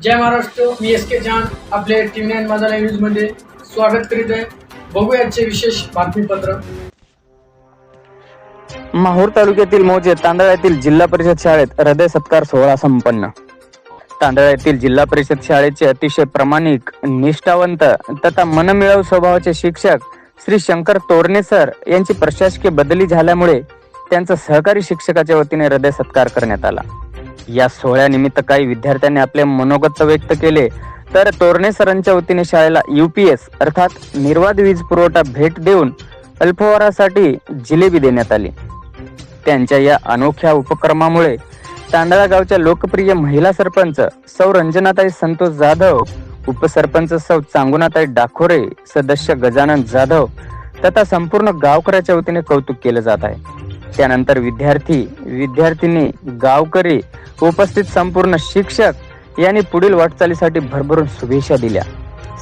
जय महाराष्ट्र मी S के जान आपल्या T V nine माझा न्यूजमध्ये स्वागत करीत आहे. बघूया आजचे विशेष बातमीपत्र. माहूर तालुक्यातील मौजे तांदळातील जिल्हा परिषद शाळेत हृदय सत्कार सोहळा संपन्न. तांदळा येथील जिल्हा परिषद शाळेचे अतिशय प्रामाणिक निष्ठावंत तथा मनमिळाव स्वभावाचे शिक्षक श्री शंकर तोरणे सर यांची प्रशासकीय बदली झाल्यामुळे त्यांचा सहकारी शिक्षकाच्या वतीने हृदय सत्कार करण्यात आला. या सोहळ्यानिमित्त काही विद्यार्थ्यांनी आपले मनोगत व्यक्त केले. तर तोरणे सरांच्या वतीने शाळेला युपीएस अर्थात निर्वाध वीज पुरवठा भेट देऊन अल्पवारासाठी जिलेबी देण्यात आली. त्यांच्या या अनोख्या उपक्रमामुळे तांदळा गावच्या लोकप्रिय महिला सरपंच सौ रंजनाताई संतोष जाधव उपसरपंच सौ चांगुनाताई डाखोरे सदस्य गजानन जाधव तथा संपूर्ण गावकऱ्याच्या वतीने कौतुक केलं जात आहे. त्यानंतर विद्यार्थी विद्यार्थिनी गावकरी उपस्थित संपूर्ण शिक्षक यांनी पुढील वाटचालीसाठी भरभरून शुभेच्छा दिल्या.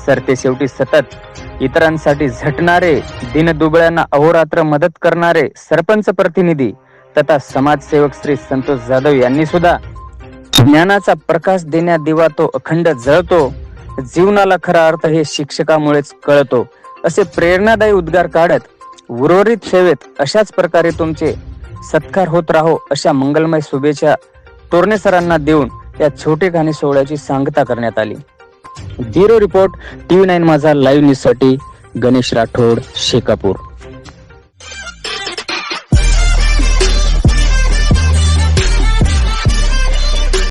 सरते शेवटी सतत इतरांसाठी झटणारे दिनदुबळ्यांना अहोरात्र मदत करणारे सरपंच प्रतिनिधी तथा समाजसेवक श्री संतोष जाधव यांनी सुद्धा ज्ञानाचा प्रकाश देण्यात दिवा तो अखंड जळतो. जीवनाला खरा अर्थ हे शिक्षकामुळेच कळतो असे प्रेरणादायी उद्गार काढत उर्वरित सेवेत अशाच प्रकारे तुमचे सत्कार होत राहो अशा मंगलमय शुभेच्छा तोरणे सरांना देऊन या छोटे गाणे सोहळ्याची सांगता करण्यात आली. Zero report TV nine Majha live न्यूजसाठी गणेश राठोड शेकापूर.